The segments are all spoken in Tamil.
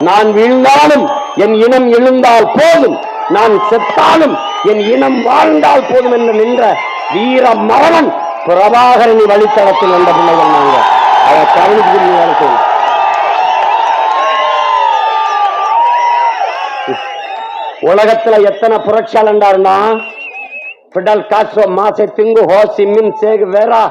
நான் வீழ்ந்தாலும் என் இனம் எழுந்தால் போதும். நான் செத்தாலும் என் இனம் வாழ்ந்தால் போதும் என்று நின்ற வீர மரணன் பிரபாகரனி வழித்தடத்தில் வந்த பிள்ளைகள் நாங்கள். அதை கவனித்து உலகத்துல எத்தனை புரட்சியாளன்டாருன்னா Fidel Castro Mao Tse tung Ho Chi Minh Che Guevara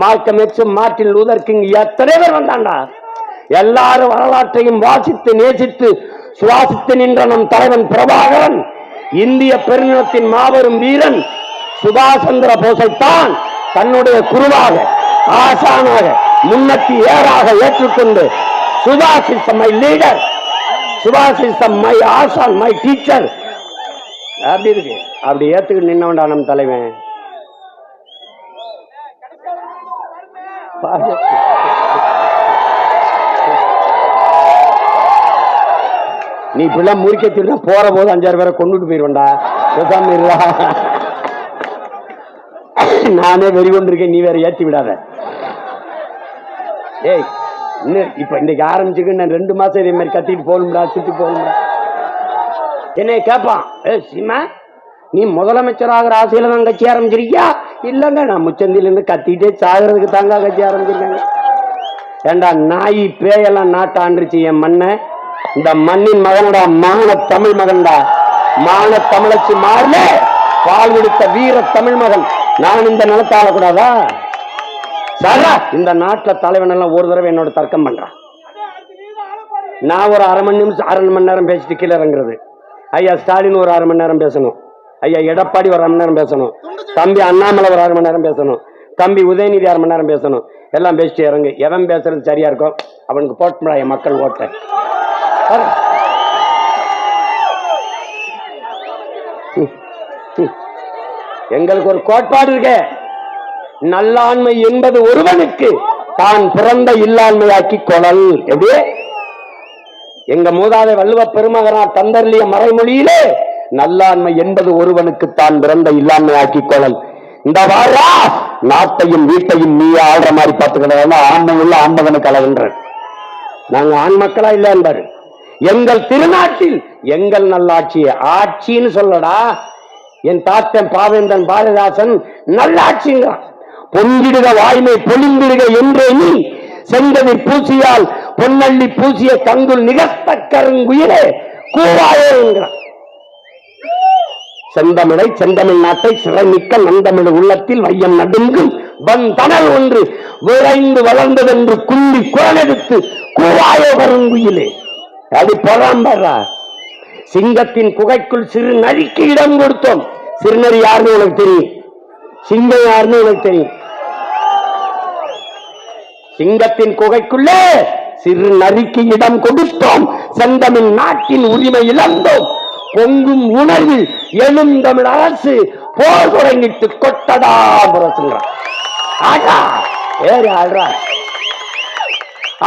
Malcolm X Martin Luther King எத்தனை பேர் வந்தாண்டா? எல்லாரும் வரலாற்றையும் வாசித்து நேசித்து சுவாசித்து நின்ற நம் தலைவன் பிரபாகரன் இந்திய பெருநிலத்தின் மாபெரும் வீரன் சுபாஷ் சந்திர போஸைத்தான் தன்னுடைய குருவாக ஆசானாக முன்னத்தி ஏறாக ஏற்றுக்கொண்டு சுபாஷ் இஸ் மை லீடர் சுபாஷ் இஸ் மை ஆசான் மை டீச்சர். அப்படி இருக்கு. அப்படி ஏத்துக்கிட்டு நின்னவன்டா நம் தலைவன். பாரு. நீ இப்படிலாம் முறிக்க திருட போற போது அஞ்சாறு பேரை கொண்டுட்டு போயிருவண்டா பேசாம இருடா. நானே வெறி கொண்டிருக்கேன் நீ வேற ஏத்தி விடாத. ஏய் இன்னும் இப்ப இன்னைக்கு ஆரம்பிச்சுக்கு நான் ரெண்டு மாசம் இதே மாதிரி கத்திட்டு போகணும்டா சுத்தி போகணும்டா. என்னை கேட்பான் ஏ சீமா நீ முதலமைச்சராகிற ஆசையில தான் கட்சி ஆரம்பிச்சிருக்கியா? இல்லைங்க நான் முச்சந்தில இருந்து கத்திட்டே சாகிறதுக்கு தாங்க கட்சி ஆரம்பிச்சிருக்காங்க. ஏண்டா நாய் பேயெல்லாம் நாட்டை என் மண்ணை. இந்த மண்ணின் மகனடா மான தமிழ் மகன்டா. மான தமிழச்சி மாறல பால் கொடுத்த வீர தமிழ் மகன். நான் இந்த நிலத்தை ஆளக்கூடாதா சரா இந்த நாட்டுல தலைவன் எல்லாம் ஒரு தடவை என்னோட தர்க்கம் பண்றான் நான் ஒரு அரை மணி நிமிஷம் அரை மணி நேரம் பேசிட்டு கீழே இறங்குறது. ஐயா ஸ்டாலின் ஒரு அரை மணி நேரம் பேசணும். ஐயா எடப்பாடி ஒரு அரை மணி நேரம் பேசணும். தம்பி அண்ணாமலை ஒரு அரை மணி நேரம் பேசணும். தம்பி உதயநிதி அரை மணி நேரம் பேசணும். எல்லாம் பேசிட்டு இறங்கு. எவன் பேசுறது சரியா இருக்கும் அவனுக்கு போட்டா என் மக்கள் ஓட்ட. எங்களுக்கு ஒரு கோட்பாடு இருக்க. நல்லாண்மை என்பது ஒருவனுக்கு தான் பிறந்த இல்லாண்மையாக்கி கொளல் எப்படி? எங்க மூதாதை வள்ளுவ பெருமகனார் தந்தர்லிய மறைமொழியிலே நல்லாண்மை என்பது ஒருவனுக்கு தான் பிறந்த இல்லாண்மையாக்கி கொள்ளல். இந்த வாரா நாட்டையும் வீட்டையும் நீ ஆள்ற மாதிரி பார்த்துக்கிறதா ஆண்மை உள்ள ஆண்மகனுக்கு அளவுன்ற நாங்க ஆண் மக்களா இல்ல என்பாரு எங்கள் திருநாட்டில் எங்கள் நல்லாட்சியை ஆட்சின்னு சொல்லடா. என் தாத்தன் பாவேந்தன் பாரதிதாசன் நல்லாட்சிங்கிறான். பொங்கிடுக வாய்மை பொலிந்திடுக என்றே நீ. செந்தவி பூசியால் பொன்னள்ளி பூசிய கங்குல் நிகழ்த்த கருங்குயிலே கூவாயேங்கிறான். செந்தமிழை செந்தமிழ் நாட்டை சிறைமிக்க நந்தமிழ் உள்ளத்தில் வையம் நடுங்கும் வந்தனல் ஒன்று விரைந்து வளர்ந்ததென்று குள்ளி குரலெடுத்து கூவாயோ கருங்குயிலே. அது பொறாம்பரா சிங்கத்தின் குகைக்குள் சிறு நரிக்கு இடம் கொடுத்தோம். சிறுநரி யாருன்னு உனக்கு தெரியும்? சிங்கம் யாருன்னு உனக்கு தெரியும்? சிங்கத்தின் குகைக்குள்ளே சிறு நரிக்கு இடம் கொடுத்தோம். செந்தமிழ் நாட்டின் உரிமை இழந்தோம். பொங்கும் உணர்வில் எழும் தமிழ் அரசு போர் தொடங்கிட்டு கொட்டடா புறசுங்கிறான் ஆடா ஏறு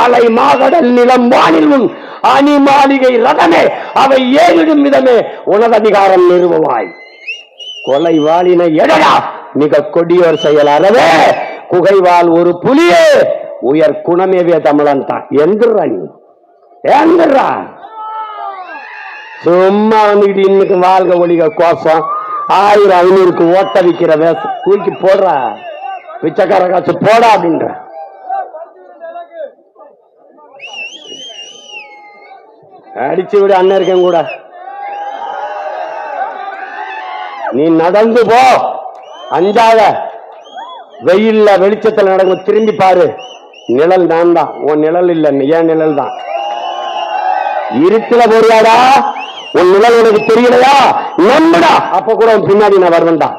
அலை மாகடல் நிலம் வானில் உன் அணி மாளிகை ரதமே அவை ஏறிடும் விதமே உனது அதிகாரம் நிறுவுவாய். கொலை வாளினை எடடா மிக கொடியோர் செயல் அறவே குகைவால் ஒரு புலியே உயர் குணமேவிய தமிழன் தான். எந்திரா நீ. எந்திரா சும்மா வந்துக்கிட்டு இன்னைக்கு வாழ்க ஒளிக கோசம் ஆயிரம் ஐநூறுக்கு ஓட்ட வைக்கிற வேஷம். தூக்கி போடுறா. பிச்சைக்கார காசு போடா அப்படின்ற. அடிச்சு விடு அண்ணன் இருக்கேன் கூட. நீ நடந்து போ. அஞ்சாத. வெயில்ல வெளிச்சத்துல நடக்கும் திரும்பி பாரு. நிழல் நான் தான் உன் நிழல் இல்ல என் நிழல் தான் இருட்டுல போறியாடா? உன் நிழல் உனக்கு தெரியலையா? நம்புடா. அப்ப கூட உன் பின்னாடி நான் வருவேன்டா.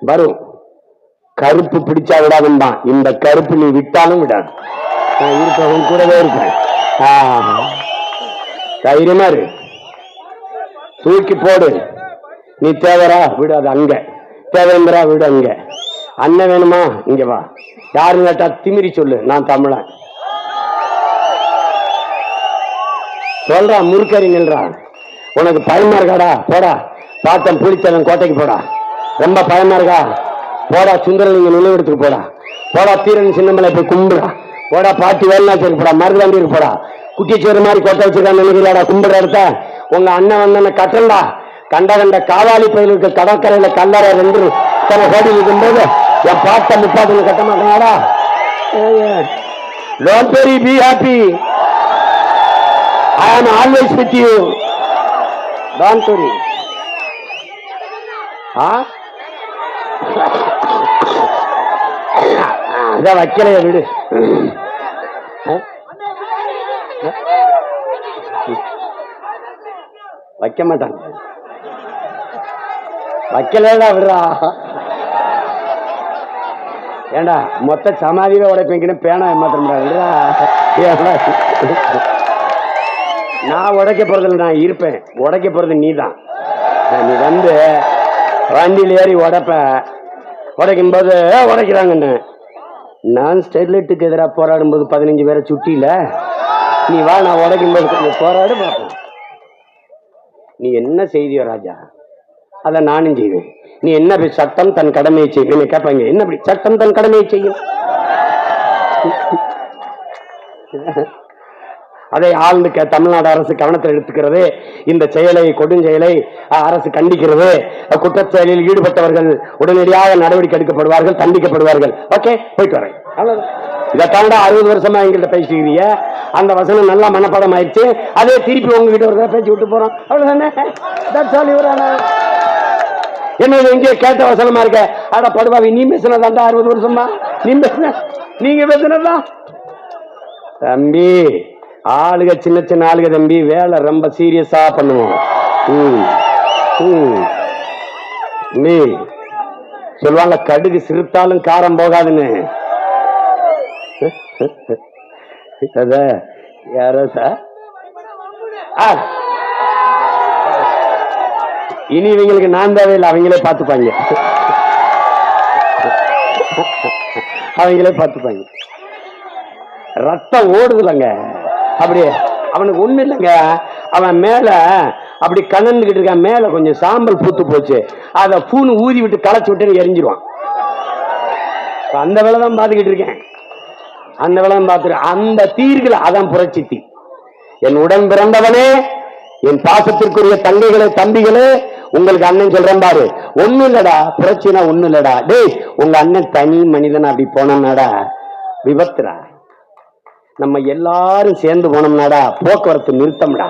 வரும். கருப்பு பிடிச்சா விடாதும்பான் இந்த கருப்பு நீ விட்டாலும் விடாது. நான் இருப்பேன் உன் கூடவே இருப்பேன் தைரியமா இரு. தூக்கி போடு. நீ தேவரா விடு அது அங்க. தேவேந்திரா விடு அங்க. அண்ணன் வேணுமா? இங்க வா. யாருன்னு கேட்டா திமிரி சொல்லு நான் தமிழன். சொல்றா முறுக்கறி நில்றா. உனக்கு பயமா இருக்காடா? போடா. பார்த்தன் புளிச்சவன் கோட்டைக்கு போடா. ரொம்ப பயமா இருக்கா? போடா சுந்தரலிங்க நினைவெடுத்துட்டு போடா. போடா தீரன் சின்னமலை போய் கும்பிடா. போடா பாட்டி வேலை சரி போடா மருதாண்டி இருக்கு குட்டி சோறு மாதிரி கொட்டை வச்சிருக்கான்னு நினைக்கிறாடா கும்பிடுற இடத்த? உங்க அண்ணன் வந்தன கட்டண்டா. கண்ட கண்ட காவாலி பயிலுக்கு கடற்கரையில கல்லற ரெண்டு தன கோடி இருக்கும்போது என் பாட்ட முப்பாத்துல கட்ட மாட்டேனாடா don't worry be happy I am always with you don't worry ஆ? அதான் வைக்கலைய விடு. Oh. வைக்க மாட்டாங்க வைக்கலடா விடுறா. ஏண்டா மொத்த சமாதியில உடைப்பீங்கன்னு பேனா ஏமாத்திரா நான் உடைக்க போறதில்ல நான் இருப்பேன். உடைக்க போறது நீ தான் நீ வந்து வண்டியில் ஏறி உடைப்ப. உடைக்கும் போது உடைக்கிறாங்கன்னு. நான் ஸ்டெர்லைட்டுக்கு எதிராக போராடும் போது பதினஞ்சு பேரை சுட்டியில நீ வா நான் உடைக்கும் போது கொஞ்சம் போராடு பார்ப்போம் நீ என்ன செய்தியோ ராஜா அதை நானும் செய்வேன். நீ என்ன அப்படி சட்டம் தன் கடமையை செய்வேன் கேட்பாங்க என்ன அப்படி சட்டம் தன் கடமையை செய்யும்? அதை ஆழ்ந்து க- தமிழ்நாடு அரசு கவனத்தில் எடுத்துக்கிறது. இந்த செயலை கொடுஞ்செயலை அரசு கண்டிக்கிறது. குற்றச்செயலில் ஈடுபட்டவர்கள் உடனடியாக நடவடிக்கை எடுக்கப்படுவார்கள் தண்டிக்கப்படுவார்கள். ஓகே போயிட்டு வரேன். இதை தாண்டா அறுபது வருஷமா எங்கள்கிட்ட பேசிக்கிறீங்க. அந்த வசனம் நல்லா மனப்பாடம் ஆயிடுச்சு. அதே திருப்பி உங்ககிட்ட ஒரு பேச்சு விட்டு போறோம். அவ்வளவுதானே? என்னது எங்கே கேட்ட வசனமா இருக்க? அட படுவாவி நீ பேசினதாண்டா அறுபது வருஷமா? நீ பேசின நீங்க பேசினதா? தம்பி ஆளுக சின்ன சின்ன ஆளுக தம்பி வேலை ரொம்ப சீரியஸா பண்ணுவோம் ம் ம். நீ சொல்லுவாங்க கடுகு சிறுத்தாலும் காரம் போகாதுன்னு. அத யாரோ சார் ஆ. இனி இவங்களுக்கு நான் தேவையில்லை அவங்களே பார்த்துப்பாங்க. அவங்களே பார்த்துப்பாங்க. ரத்தம் ஓடுதுலங்க. அப்படியே. அவனுக்கு ஒண்ணு இல்லைங்க. அவன் மேல அப்படி கண்ணன்கிட்டு இருக்கான். மேல கொஞ்சம் சாம்பல் பூத்து போச்சு. அதை பூனு ஊதி விட்டு களைச்சு விட்டு எரிஞ்சிருவான். அந்த வேலை தான் பார்த்துக்கிட்டு இருக்கேன். அந்த வேலை தான் பார்த்துருக்கேன் அந்த தீர்களை அதான் புரட்சி தீ. என் உடன் பிறந்தவனே என் பாசத்திற்குரிய தங்கைகளே தம்பிகளே உங்களுக்கு அண்ணன் சொல்றேன் பாரு. ஒண்ணும் இல்லடா. புரட்சினா ஒண்ணும் இல்லடா. டேய் உங்க அண்ணன் தனி மனிதன் அப்படி போனோம்னாடா விபத்துடா. நம்ம எல்லாரும் சேர்ந்து போனோம்னாடா போக்குவரத்து நிறுத்தம்டா.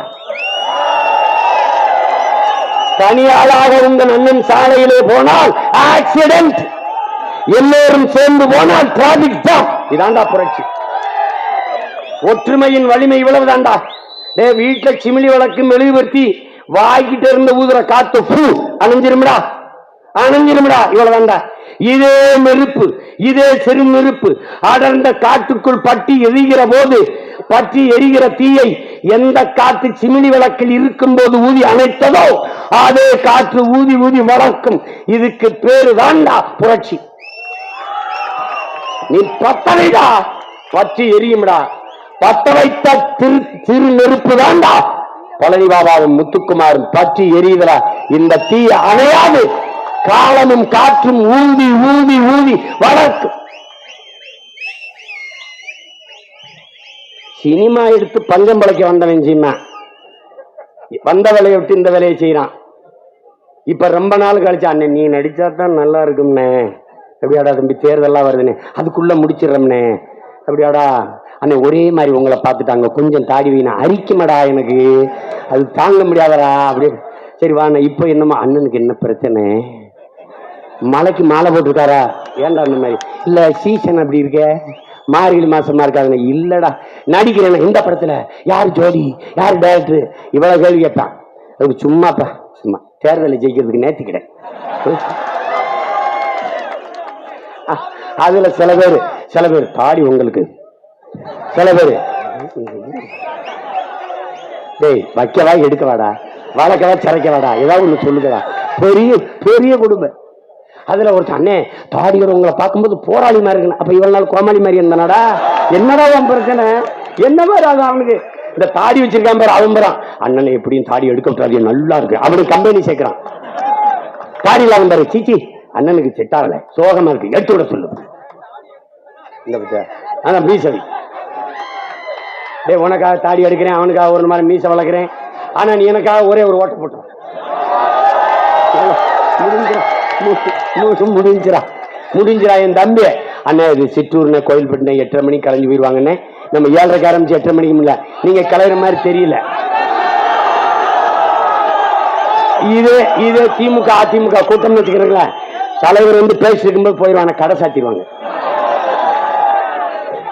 தனியாளாக உங்கள் அண்ணன் சாலையிலே போனால் ஆக்சிடென்ட் எல்லோரும் சேர்ந்து போனால் டிராபிக் ஜாம் இதாண்டா புரட்சி. ஒற்றுமையின் வலிமை இவ்வளவுதான்டா. டே வீட்டுல சிமிழி வழக்கு மெழுகுபடுத்தி வாய்கிட்ட இருந்த ஊதுற காத்து பூ அணைஞ்சிரும்டா. அணைஞ்சிரும்டா. இவ்வளவுதான்டா. இதே நெருப்பு இதே சிறு நெருப்பு அடர்ந்த காட்டுக்குள் பட்டி எரிகிற போது பற்றி எரிகிற தீயை எந்த காற்று சிமிழி விளக்கில் இருக்கும் போது ஊதி அணைத்ததோ அதே காற்று ஊதி ஊதி வளர்க்கும். இதுக்கு பேரு தான்டா புரட்சி. நீ பத்தனைடா பற்றி எரியும்டா. பத்த வைத்த திரு திரு நெருப்பு தான்டா பழனி பாபாவும் முத்துக்குமாரும் பற்றி எரியுதடா. இந்த தீ அணையாது. காலமும் காற்றும் ஊதி ஊதி ஊதி வளர்க்கும் சினிமா எடுத்து பஞ்சம் பழைக்க வந்தவன் சீமா வந்த வேலையை விட்டு இந்த வேலையை செய்யறான் இப்ப ரொம்ப நாள் கழிச்சு அண்ணன் நீ நடிச்சா தான் நல்லா இருக்கும்னே. அப்படியாடா தம்பி தேர்தெல்லாம் வருதுன்னு. அதுக்குள்ள முடிச்சிடுறோம்னே. அப்படியாடா அண்ணே ஒரே மாதிரி உங்களை பார்த்துட்டாங்க கொஞ்சம் தாடி வீணா. அரிக்குமடா எனக்கு. அது தாங்க முடியாதடா. அப்படியே சரி வாண்ணே இப்போ என்னம்மா அண்ணனுக்கு என்ன பிரச்சனை? மலைக்கு மாலை போட்டிருக்காரா? ஏன்டா அந்த மாதிரி? இல்ல சீசன் அப்படி இருக்க. மார்கழி மாசமா இருக்காங்க இல்லடா. நடிக்கிறேன் இந்த படத்துல. யார் ஜோடி? யார் டேரக்டர் இவ்வளவு கேள்வி கேட்பான். அதுக்கு சும்மாப்பா. சும்மா. தேர்தலில் ஜெயிக்கிறதுக்கு நேர்த்தி கிடையாது. அதுல சில பேர் சில பேர் தாடி உங்களுக்கு. சில பேர். டேய் வைக்கவா எடுக்கவாடா? வளர்க்கவா சிறைக்கவாடா ஏதாவது ஒண்ணு சொல்லுங்கடா. பெரிய பெரிய குடும்பம். அதுல ஒரு அண்ணே தாடியோட உங்களை பார்க்கும்போது போராளி மாதிரி இருக்கணும். அப்ப இவ்வளவு நாள் கோமாளி மாதிரி இருந்தானடா? என்னடா உன் பிரச்சனை? என்ன மாதிரி அது அவனுக்கு? இந்த தாடி வச்சிருக்கான் பாரு அவன் பாரு. அண்ணனை எப்படியும் தாடி எடுக்க விட்டாரு நல்லா இருக்கு. அவனுக்கு கம்பெனி சேர்க்கிறான். தாடி இல்லாம பாரு. சீச்சி அண்ணனுக்கு செட் ஆகல. சோகமா இருக்கு. எடுத்து விட சொல்லு. இந்த பத்தியா மீசவி. டேய் உனக்காக தாடி எடுக்கிறேன் அவனுக்காக ஒரு மாதிரி மீசை வளர்க்குறேன். ஆனா நீ எனக்காக ஒரே ஒரு ஓட்ட போட்டோம் மு- முடிஞ்சிரா. முடிஞ்சிரா என் தம்பி. அண்ணா இது சிற்றூர்னே கோயில்பட்டினே எட்டரை மணிக்கு கலைஞ்சு போயிடுவாங்கண்ணே நம்ம ஏழரைக்கு ஆரம்பிச்சு எட்டரை மணிக்கு முடியல நீங்க கலையிற மாதிரி தெரியல. இது இது திமுக அதிமுக கூட்டம்னு வச்சுக்கிறீங்களா தலைவர் வந்து பேசிட்டு இருக்கும்போது போயிடுவாங்க கடை சாத்திடுவாங்க.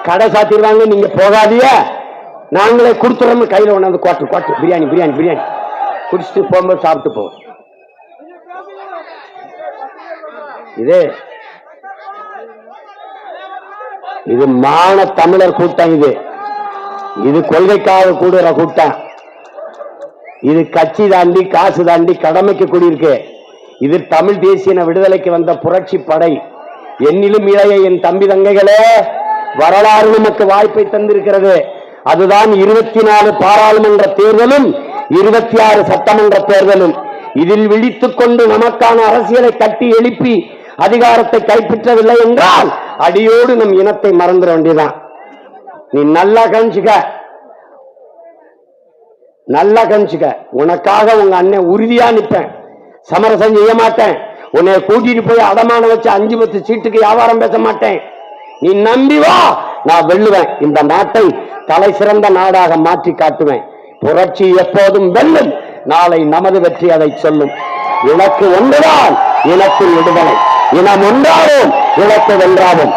கடை சாத்திடுவாங்க நீங்க போகாதிய நாங்களே கொடுத்துறோம் கையில கொண்டாந்து கோட்டு கோட்டு பிரியாணி பிரியாணி பிரியாணி. குடிச்சிட்டு போகும்போது சாப்பிட்டு போவோம். இது இது மான தமிழர் கூட்டம் இது. இது கொள்கைக்காக கூடுற கூட்டம். இது கட்சி தாண்டி காசு தாண்டி கடமைக்கு கூடியிருக்கு. இது தமிழ் தேசியன விடுதலைக்கு வந்த புரட்சி படை. என்னிலும் இளைய என் தம்பி தங்கைகளே வரலாறு நமக்கு வாய்ப்பை தந்திருக்கிறது. அதுதான் இருபத்தி நாலு பாராளுமன்ற தேர்தலும் இருபத்தி ஆறு சட்டமன்ற தேர்தலும். இதில் விழித்துக் கொண்டு நமக்கான அரசியலை கட்டி எழுப்பி அதிகாரத்தை கைப்பற்றவில்லை என்றால் அடியோடு நம் இனத்தை மறந்துட வேண்டியதான் நீ நல்லா கணிச்சுக்க நல்லா கணிச்சுக்க உனக்காக உங்க அண்ணன் உறுதியா நிற்பேன் சமரசம் செய்ய மாட்டேன். உன்னை கூட்டிட்டு போய் அடமான வச்சு அஞ்சு பத்து சீட்டுக்கு வியாபாரம் பேச மாட்டேன். நீ நம்பி வா. நான் வெல்லுவேன். இந்த நாட்டை தலை சிறந்த நாடாக மாற்றி காட்டுவேன். புரட்சி எப்போதும் வெல்லும். நாளை நமது வெற்றி அதை சொல்லும். எனக்கு ஒன்றுதான். இலக்கு விடுதலை. இனம் ஒன்றாலும் இழப்பு வென்றாலும்